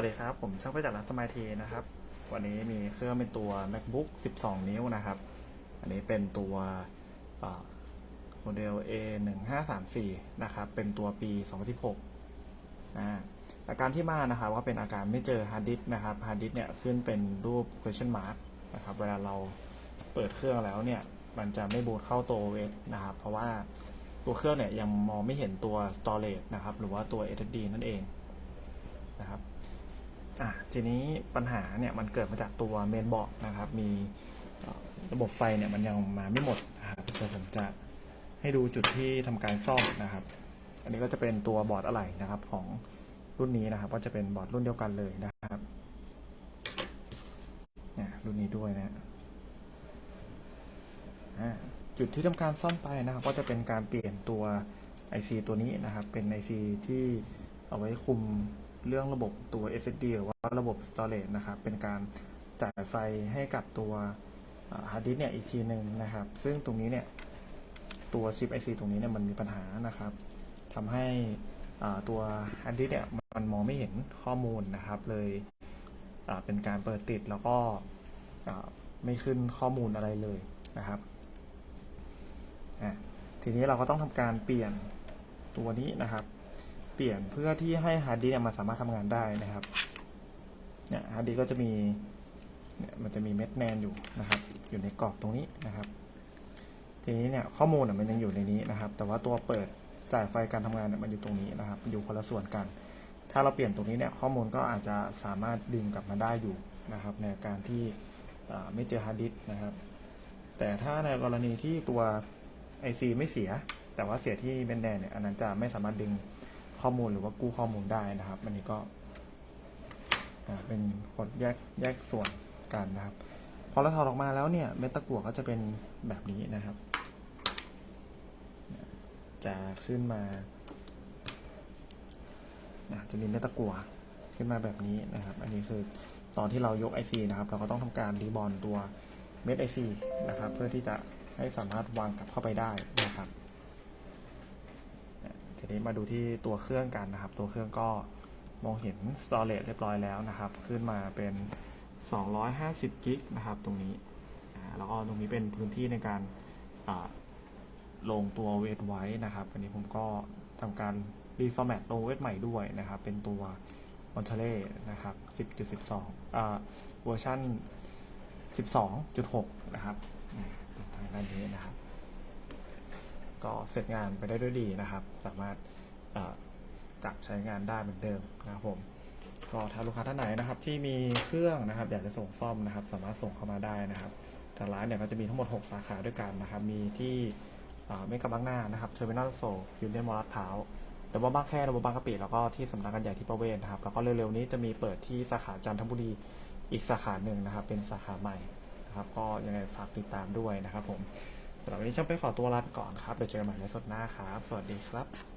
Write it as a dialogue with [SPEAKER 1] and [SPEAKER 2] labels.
[SPEAKER 1] วัสดีครับ ผมช่างประจักษ์รัศมัยทีนะครับ วันนี้มีเครื่องเป็นตัว macbook 12 นิ้วนะครับ อันนี้เป็นตัวโมเดล A 1 5 3 4นะครับ เป็นตัวปี 2016อ่าอาการที่มานะครับก็เป็นอาการไม่เจอฮาร์ดดิสนะครับฮาร์ดดิสเนี่ยขึ้นเป็นรูป question mark นะครับ เวลาเราเปิดเครื่องแล้วเนี่ย มันจะไม่บูตเข้าตัว OS นะครับ เพราะว่าตัวเครื่องเนี่ยยังมองไม่เห็นตัว storage นะครับ หรือว่าตัว SSD นั่นเองนะครับ อะทีนี้ปัญหาเนี่ยมันเกิดมาจากตัวเมนบอร์ดนะครับ มีระบบไฟเนี่ยมันยังมาไม่หมดนะครับเดี๋ยวผมจะให้ดูจุดที่ทำการซ่อมนะครับ อันนี้ก็จะเป็นตัวบอร์ดอะไหล่นะครับของรุ่นนี้นะครับ ก็จะเป็นบอร์ดรุ่นเดียวกันเลยนะครับเนี่ยรุ่นนี้ด้วยนะจุดที่ทำการซ่อมไปนะครับ ก็จะเป็นการเปลี่ยนตัว IC ตัวนี้นะครับ เป็น IC ที่เอาไว้คุม เรื่องระบบตัว SSD หรือว่าระบบ storage นะครับ เป็นการจ่ายไฟให้กับตัวฮาร์ดดิสก์เนี่ยอีกทีหนึ่งนะครับ ซึ่งตรงนี้เนี่ยตัวชิป IC ตรงนี้เนี่ยมันมีปัญหานะครับทำให้ตัวฮาร์ดดิสก์เนี่ยมันมองไม่เห็นข้อมูลนะครับ เลยเป็นการเปิดติดแล้วก็ไม่ขึ้นข้อมูลอะไรเลยนะครับทีนี้เราก็ต้องทำการเปลี่ยนตัวนี้นะครับ เปลี่ยนเพื่อที่ให้ฮาร์ดดิสก์เนี่ยมันสามารถทำงานได้นะครับเนี่ยฮาร์ดดิสก์ก็จะมีเนี่ยมันจะมีเม็ดแนนอยู่นะครับ อยู่ในกรอบตรงนี้นะครับ ทีนี้เนี่ยข้อมูลมันยังอยู่ในนี้นะครับ แต่ว่าตัวเปิดจ่ายไฟการทำงานเนี่ยมันอยู่ตรงนี้นะครับ อยู่คนละส่วนกัน ถ้าเราเปลี่ยนตรงนี้เนี่ยข้อมูลก็อาจจะสามารถดึงกลับมาได้อยู่นะครับ ในการที่ไม่เจอฮาร์ดดิสก์นะครับ แต่ถ้าในกรณีที่ตัว IC ไม่เสีย แต่ว่าเสียที่เบนแดนเนี่ยอันนั้นจะไม่สามารถดึง ข้อมูลหรือว่ากู้ข้อมูลได้นะครับอันนี้ก็เป็นคนแยกแยกส่วนกันนะครับ พอเราถอดออกมาแล้วเนี่ยเม็ดตะกั่วก็จะเป็นแบบนี้นะครับ จะขึ้นมาจะมีเม็ดตะกั่วขึ้นมาแบบนี้นะครับ อันนี้คือตอนที่เรายก IC นะครับ เราก็ต้องทำการรีบอลตัวเม็ด IC นะครับ เพื่อที่จะให้สามารถวางกลับเข้าไปได้นะครับ ทีนี้มาดูที่ตัวเครื่องกันนะครับ ตัวเครื่องก็มองเห็น storage เรียบร้อยแล้วนะครับ ขึ้นมาเป็น 250กิกนะครับ ตรงนี้แล้วก็ตรงนี้เป็นพื้นที่ในการลงตัวเวทไว้นะครับ อันนี้ผมก็ทำการรีฟอร์แมตลงเวทใหม่ด้วยนะครับ เป็นตัวมอนเทเล่นะครับ 10.12อ่าเวอร์ชัน12.6 นะครับทางด้านนี้นะครับ ก็เสร็จงานไปได้ด้วยดีนะครับ สามารถกลับใช้งานได้เหมือนเดิมนะครับผมก็ถ้าลูกค้าท่านไหนนะครับ ที่มีเครื่องนะครับ อยากจะส่งซ่อมนะครับ สามารถส่งเข้ามาได้นะครับทางร้านเนี่ยก็จะมีทั้งหมด 6 สาขาด้วยกันนะครับ มีที่เมกะบางหน้านะครับเทอร์มินอลโซยูเนียนมอลล์ลาดพร้าวดับเบิลบางแค่ดับเบิลบางกะปิแล้วก็ที่สำนักงานใหญ่ที่ประเวศนะครับ แล้วก็เร็วๆนี้จะมีเปิดที่สาขาจันทบุรีอีกสาขาหนึ่งนะครับ เป็นสาขาใหม่นะครับ ก็ยังไงฝากติดตามด้วยนะครับผม สำหรับวันนี้ช่างไปขอตัวลาไปก่อนครับเดี๋ยวเจอกันใหม่ในสดหน้าครับ สวัสดีครับ